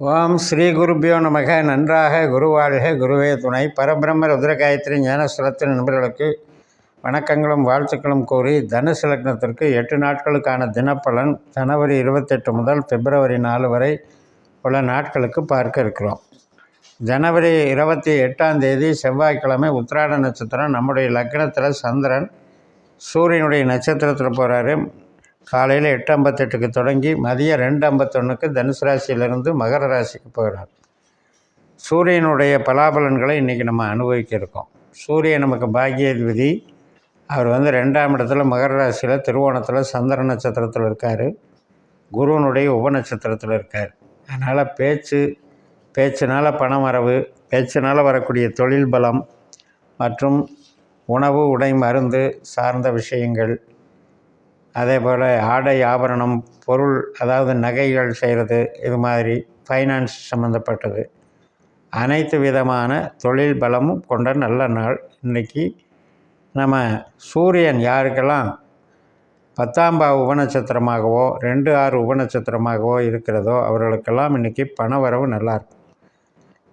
ஓம் ஸ்ரீ குருபியோ நமக. நன்றாக குருவாழ்க. குருவே துணை. பரபிரம்ம ருத்ரகாயத்ரி ஞானஸ்வரத்தின் நண்பர்களுக்கு வணக்கங்களும் வாழ்த்துக்களும் கூறி தனுசு லக்னத்திற்கு எட்டு நாட்களுக்கான தினப்பலன் ஜனவரி இருபத்தெட்டு முதல் பிப்ரவரி நாலு வரை உள்ள நாட்களுக்கு பார்க்க இருக்கிறோம். ஜனவரி இருபத்தி எட்டாம் தேதி செவ்வாய்க்கிழமை உத்திராட நட்சத்திரம். நம்முடைய லக்னத்தில் சந்திரன் சூரியனுடைய நட்சத்திரத்தில் போகிறாரு காலையில் எட்டு ஐம்பத்தெட்டுக்கு தொடங்கி மதியம் ரெண்டு ஐம்பத்தொன்றுக்கு தனுசு ராசியிலிருந்து மகர ராசிக்கு போகிறார். சூரியனுடைய பலாபலன்களை இன்றைக்கி நம்ம அனுபவிக்க இருக்கோம் சூரியன் நமக்கு பாக்கியாதிபதி. அவர் வந்து ரெண்டாம் இடத்துல மகர ராசியில் திருவோணத்தில் சந்திர நட்சத்திரத்தில் இருக்கார். குருவனுடைய உப நட்சத்திரத்தில் இருக்கார். அதனால் பேச்சு பேச்சினால் பண வரவு பேச்சினால் வரக்கூடிய தொழில் பலம் மற்றும் உணவு உடை மருந்து சார்ந்த விஷயங்கள் அதே போல் ஆடை ஆபரணம் பொருள் அதாவது நகைகள் செய்கிறது இது மாதிரி ஃபைனான்ஸ் சம்மந்தப்பட்டது அனைத்து விதமான தொழில் பலமும் கொண்ட நல்ல நாள் இன்றைக்கி நம்ம சூரியன் யாருக்கெல்லாம் பத்தாம் பாவ உபநட்சத்திரமாகவோ ரெண்டு ஆறு உபநட்சத்திரமாகவோ இருக்கிறதோ அவர்களுக்கெல்லாம் இன்றைக்கி பண வரவு நல்லாயிருக்கும்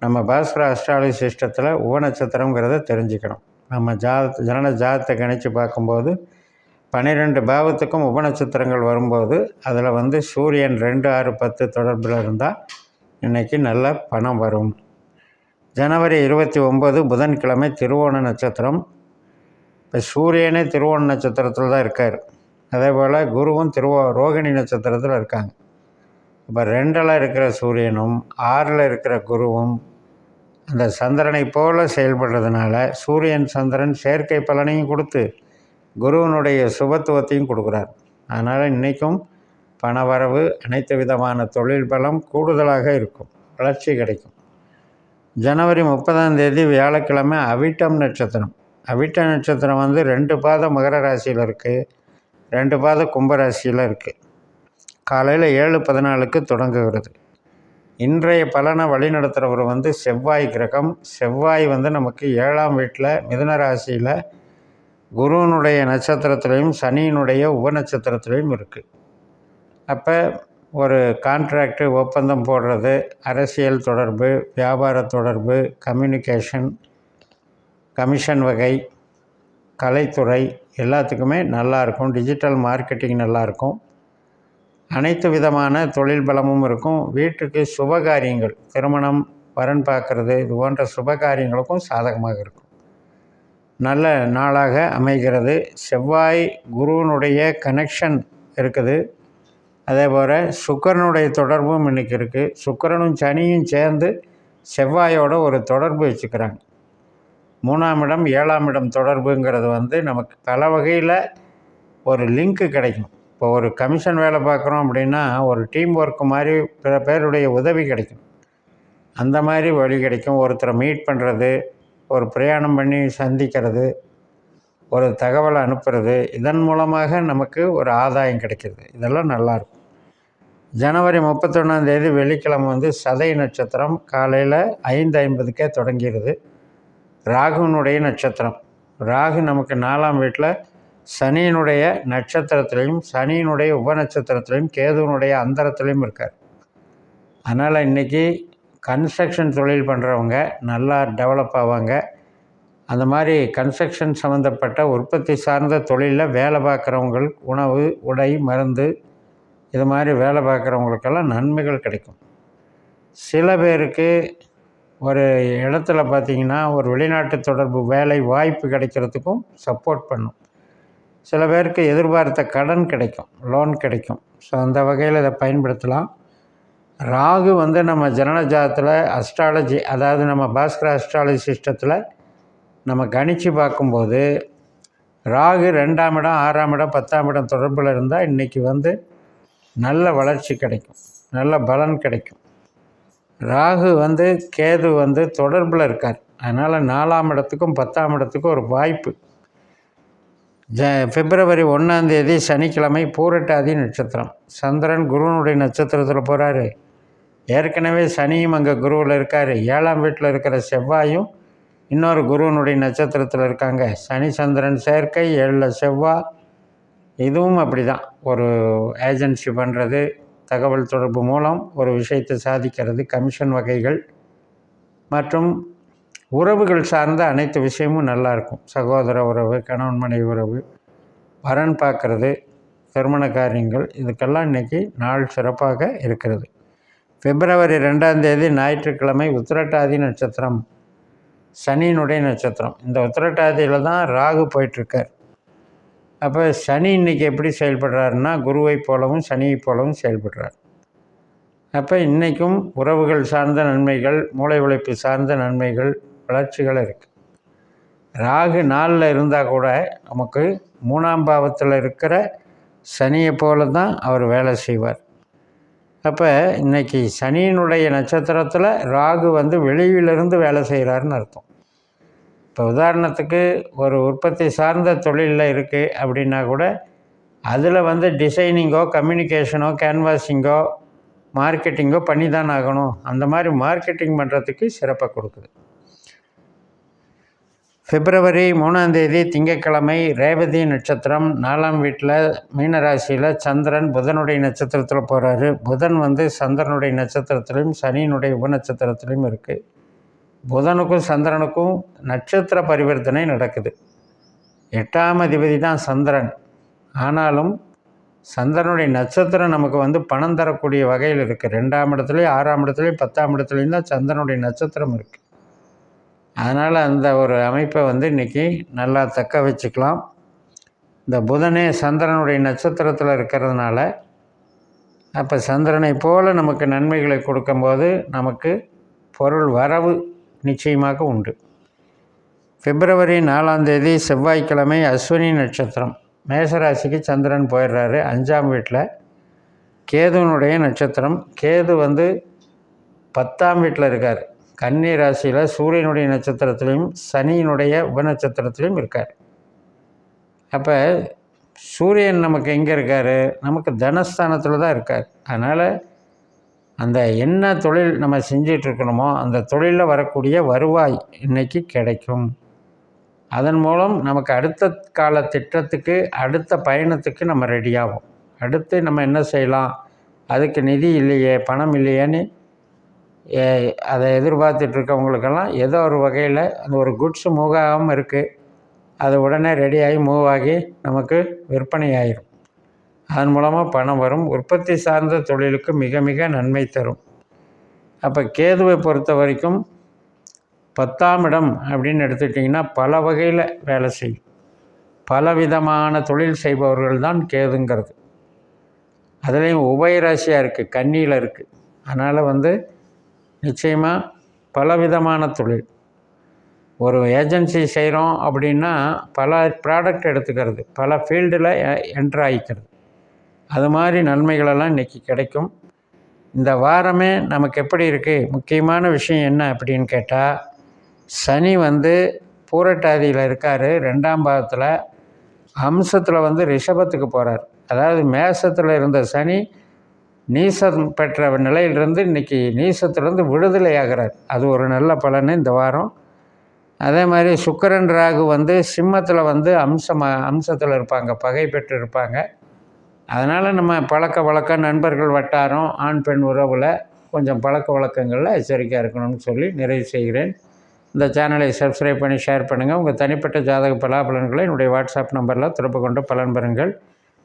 நம்ம பாஸ்கர அஸ்ட்ராலஜி சிஸ்டத்தில் உபநட்சத்திரங்கிறத தெரிஞ்சுக்கணும். நம்ம ஜாத ஜனன ஜாதத்தை கணித்து பார்க்கும்போது பன்னிரெண்டு பாவத்துக்கும் உபநட்சத்திரங்கள் வரும்போது அதில் வந்து சூரியன் ரெண்டு ஆறு பத்து தொடர்பில் இருந்தால் இன்றைக்கி நல்ல பணம் வரும். ஜனவரி இருபத்தி ஒம்பது புதன்கிழமை திருவோண நட்சத்திரம். இப்போ சூரியனே திருவோண நட்சத்திரத்தில் தான் இருக்கார். அதே போல் குருவும் திருவோ ரோகிணி நட்சத்திரத்தில் இருக்காங்க. இப்போ ரெண்டில் இருக்கிற சூரியனும் ஆறில் இருக்கிற குருவும் அந்த சந்திரனை போல் செயல்படுறதுனால சூரியன் சந்திரன் செயற்கை பலனையும் கொடுத்து குருவனுடைய சுபத்துவத்தையும் கொடுக்குறார். அதனால் இன்றைக்கும் பணவரவு அனைத்து விதமான தொழில் பலம் கூடுதலாக இருக்கும். வளர்ச்சி கிடைக்கும். ஜனவரி முப்பதாம் தேதி வியாழக்கிழமை அவிட்டம் நட்சத்திரம். அவிட்ட நட்சத்திரம் வந்து ரெண்டு பாதம் மகர ராசியில் இருக்குது ரெண்டு பாதம் கும்பராசியில் இருக்குது காலையில் ஏழு பதினாலுக்கு தொடங்குகிறது. இன்றைய பலனை வழிநடத்துகிறவர் வந்து செவ்வாய் கிரகம். செவ்வாய் வந்து நமக்கு ஏழாம் வீட்டில் மிதுன ராசியில் குருவனுடைய நட்சத்திரத்துலேயும் சனியினுடைய உபநட்சத்திரத்துலேயும் இருக்குது அப்போ ஒரு கான்ட்ராக்டு ஒப்பந்தம் போடுறது அரசியல் தொடர்பு வியாபார தொடர்பு கம்யூனிகேஷன் கமிஷன் வகை கலைத்துறை எல்லாத்துக்குமே நல்லாயிருக்கும் டிஜிட்டல் மார்க்கெட்டிங் நல்லாயிருக்கும் அனைத்து விதமான தொழில் பலமும் இருக்கும். வீட்டுக்கு சுபகாரியங்கள் திருமணம் வரன் பார்க்குறது இது போன்ற சுபகாரியங்களுக்கும் சாதகமாக இருக்கும். நல்ல நாளாக அமைகிறது. செவ்வாய் குருவனுடைய கனெக்ஷன் இருக்குது. அதே போல் சுக்கரனுடைய தொடர்பும் இன்றைக்கி இருக்குது சுக்கரனும் சனியும் சேர்ந்து செவ்வாயோட ஒரு தொடர்பு வச்சுக்கிறாங்க. மூணாம் இடம் ஏழாம் இடம் தொடர்புங்கிறது வந்து நமக்கு பல வகையில் ஒரு லிங்க்கு கிடைக்கும். இப்போ ஒரு கமிஷன் வேலை பார்க்குறோம் அப்படின்னா ஒரு டீம் ஒர்க்கு மாதிரி பிற பேருடைய உதவி கிடைக்கும். அந்த மாதிரி வழி கிடைக்கும். ஒருத்தரை மீட் பண்ணுறது ஒரு பிரயாணம் பண்ணி சந்திக்கிறது ஒரு தகவலை அனுப்புறது இதன் மூலமாக நமக்கு ஒரு ஆதாயம் கிடைக்கிறது. இதெல்லாம் நல்லாயிருக்கும். ஜனவரி முப்பத்தொன்னாந்தேதி வெள்ளிக்கிழமை வந்து சதை நட்சத்திரம் காலையில் ஐந்து ஐம்பதுக்கே தொடங்கிடுது ராகுனுடைய நட்சத்திரம். ராகு நமக்கு நாலாம் வீட்டில் சனியினுடைய நட்சத்திரத்திலையும் சனியினுடைய உபநட்சத்திரத்திலையும் கேதுவனுடைய அந்தரத்துலேயும் இருக்கார். அதனால் இன்றைக்கி கன்ஸ்ட்ரக்ஷன் தொழில் பண்ணுறவங்க நல்லா டெவலப் ஆவாங்க. அந்த மாதிரி கன்ஸ்ட்ரக்ஷன் சம்மந்தப்பட்ட உற்பத்தி சார்ந்த தொழிலில் வேலை பார்க்குறவங்கள் உணவு உடை மருந்து இது மாதிரி வேலை பார்க்குறவங்களுக்கெல்லாம் நன்மைகள் கிடைக்கும். சில பேருக்கு ஒரு இடத்துல பார்த்திங்கன்னா ஒரு வெளிநாட்டு தொடர்பு வேலை வாய்ப்பு கிடைக்கிறதுக்கும் சப்போர்ட் பண்ணும். சில பேருக்கு எதிர்பார்த்த கடன் கிடைக்கும் லோன் கிடைக்கும். ஸோ அந்த வகையில் இதை பயன்படுத்தலாம். ராகு வந்து நம்ம ஜனனஜாத்தில் அஸ்ட்ராலஜி அதாவது நம்ம பாஸ்கர அஸ்ட்ராலஜி சிஸ்டத்தில் நம்ம கணித்து பார்க்கும்போது ராகு ரெண்டாம் இடம் ஆறாம் இடம் பத்தாம் இடம் தொடர்பில் இருந்தால் இன்றைக்கி வந்து நல்ல வளர்ச்சி கிடைக்கும். நல்ல பலன் கிடைக்கும். ராகு வந்து கேது வந்து தொடர்பில் இருக்கார். அதனால் நாலாம் இடத்துக்கும் பத்தாம் இடத்துக்கும் ஒரு வாய்ப்பு. ஜ பிப்ரவரி ஒன்றாந்தேதி சனிக்கிழமை பூரட்டாதி நட்சத்திரம். சந்திரன் குருவனுடைய நட்சத்திரத்தில் போகிறாரு ஏற்கனவே சனியும் அங்கே குருவில் இருக்கார். ஏழாம் வீட்டில் இருக்கிற செவ்வாயும் இன்னொரு குருவனுடைய நட்சத்திரத்தில் இருக்காங்க. சனி சந்திரன் சேர்க்கை ஏழில் செவ்வாய் இதுவும் அப்படி தான் ஒரு ஏஜென்சி பண்ணுறது தகவல் தொடர்பு மூலம் ஒரு விஷயத்தை சாதிக்கிறது கமிஷன் வகைகள் மற்றும் உறவுகள் சார்ந்த அனைத்து விஷயமும் நல்லாயிருக்கும் சகோதர உறவு கணவன் மனைவி உறவு வரன் பார்க்குறது திருமண காரியங்கள் இதுக்கெல்லாம் இன்றைக்கி நாள் சிறப்பாக இருக்கிறது. பிப்ரவரி ரெண்டாம் தேதி ஞாயிற்றுக்கிழமை உத்திரட்டாதி நட்சத்திரம். சனியினுடைய நட்சத்திரம். இந்த உத்திரட்டாதியில் தான் ராகு போயிட்டுருக்கார். அப்போ சனி இன்றைக்கி எப்படி செயல்படுறாருன்னா குருவை போலவும் சனியை போலவும் செயல்படுறார். அப்போ இன்றைக்கும் உறவுகள் சார்ந்த நன்மைகள் மூளை உழைப்பு சார்ந்த நன்மைகள் வளர்ச்சிகள் இருக்குது ராகு நாளில் இருந்தால் கூட நமக்கு மூணாம் பாவத்தில் இருக்கிற சனியை போல தான் அவர் வேலை செய்வார். அப்போ இன்றைக்கி சனியினுடைய நட்சத்திரத்தில் ராகு வந்து வெளியிலிருந்து வேலை செய்கிறாருன்னு அர்த்தம். இப்போ உதாரணத்துக்கு ஒரு உற்பத்தி சார்ந்த தொழிலில் இருக்குது அப்படின்னா கூட அதில் வந்து டிசைனிங்கோ கம்யூனிகேஷனோ கேன்வாஸிங்கோ மார்க்கெட்டிங்கோ பண்ணி தான் ஆகணும் அந்த மாதிரி மார்க்கெட்டிங் பண்ணுறதுக்கு சிறப்பாக கொடுக்குது. பிப்ரவரி மூணாந்தேதி திங்கட்கிழமை ரேவதி நட்சத்திரம். நாலாம் வீட்டில் மீனராசியில் சந்திரன் புதனுடைய நட்சத்திரத்தில் போகிறாரு புதன் வந்து சந்திரனுடைய நட்சத்திரத்திலையும் சனியினுடைய உபநட்சத்திரத்திலையும் இருக்குது புதனுக்கும் சந்திரனுக்கும் நட்சத்திர பரிவர்த்தனை நடக்குது. எட்டாம் அதிபதி தான் சந்திரன். ஆனாலும் சந்திரனுடைய நட்சத்திரம் நமக்கு வந்து பணம் தரக்கூடிய வகையில் இருக்குது ரெண்டாம் இடத்துலையும் ஆறாம் இடத்துலையும் பத்தாம் இடத்துலையும் தான் சந்திரனுடைய நட்சத்திரம் இருக்குது அதனால் அந்த ஒரு அமைப்பை வந்து இன்றைக்கி நல்லா தக்க வச்சுக்கலாம். இந்த புதனே சந்திரனுடைய நட்சத்திரத்தில் இருக்கிறதுனால அப்போ சந்திரனை போல் நமக்கு நன்மைகளை கொடுக்கும்போது நமக்கு பொருள் வரவு நிச்சயமாக உண்டு. பிப்ரவரி நாலாம் தேதி செவ்வாய்க்கிழமை அஸ்வினி நட்சத்திரம். மேசராசிக்கு சந்திரன் போயிடுறாரு. அஞ்சாம் வீட்டில் கேதுனுடைய நட்சத்திரம். கேது வந்து பத்தாம் வீட்டில் இருக்கார். கன்னி ராசியில் சூரியனுடைய நட்சத்திரத்திலையும் சனியினுடைய உபநட்சத்திரத்திலையும் இருக்கார். அப்போ சூரியன் நமக்கு எங்கே இருக்கார்? நமக்கு தனஸ்தானத்தில் தான் இருக்கார். அதனால் அந்த என்ன தொழில் நம்ம செஞ்சிட்ருக்கணுமோ அந்த தொழிலில் வரக்கூடிய வருவாய் இன்றைக்கி கிடைக்கும். அதன் மூலம் நமக்கு அடுத்த கால திட்டத்துக்கு அடுத்த பயணத்துக்கு நம்ம ரெடியாகும் அடுத்து நம்ம என்ன செய்யலாம்? அதுக்கு நிதி இல்லையே பணம் இல்லையேன்னு அதை எதிர்பார்த்துட்ருக்கவங்களுக்கெல்லாம் ஏதோ ஒரு வகையில் அந்த ஒரு குட்ஸ் மூவ் ஆகாமல் இருக்குது அது உடனே ரெடியாகி மூவ் ஆகி நமக்கு விற்பனை ஆயிரும் அதன் மூலமாக பணம் வரும். உற்பத்தி சார்ந்த தொழிலுக்கு மிக மிக நன்மை தரும். அப்போ கேதுவை பொறுத்த வரைக்கும் பத்தாம் இடம் அப்படின்னு எடுத்துக்கிட்டிங்கன்னா பல வகையில் வேலை செய்யும். பல விதமான தொழில் செய்பவர்கள் தான் கேதுங்கிறது. அதுலேயும் உபயராசியாக இருக்குது கண்ணியில் இருக்குது அதனால் வந்து நிச்சயமாக பல விதமான தொழில். ஒரு ஏஜென்சி செய்கிறோம் அப்படின்னா பல ப்ராடக்ட் எடுத்துக்கிறது பல ஃபீல்டில் என்ட்ரு ஆகிக்கிறது அது மாதிரி நன்மைகளெல்லாம் இன்றைக்கி கிடைக்கும். இந்த வாரமே நமக்கு எப்படி இருக்குது முக்கியமான விஷயம் என்ன அப்படின்னு கேட்டால் சனி வந்து பூரட்டாதியில் இருக்கார் ரெண்டாம் பாகத்தில் அம்சத்தில் வந்து ரிஷபத்துக்கு போகிறார் அதாவது மேசத்தில் இருந்த சனி நீசம் பெற்ற நிலையிலிருந்து இன்றைக்கி நீசத்துலேருந்து விடுதலை ஆகிறார் அது ஒரு நல்ல பலன் இந்த வாரம். அதே மாதிரி சுக்கரன் ராகு வந்து சிம்மத்தில் வந்து அம்சமாக அம்சத்தில் இருப்பாங்க பகை பெற்று இருப்பாங்க அதனால் நம்ம பழக்க வழக்கம் நண்பர்கள் வட்டாரம் ஆண் பெண் உறவில் கொஞ்சம் பழக்க வழக்கங்களில் எச்சரிக்கையாக இருக்கணும்னு சொல்லி நிறைவு செய்கிறேன். இந்த சேனலை சப்ஸ்கிரைப் பண்ணி ஷேர் பண்ணுங்கள் உங்கள் தனிப்பட்ட ஜாதக பலாபலன்களை என்னுடைய வாட்ஸ்அப் நம்பரில் தொடர்பு கொண்டு பலன் பெறுங்கள்.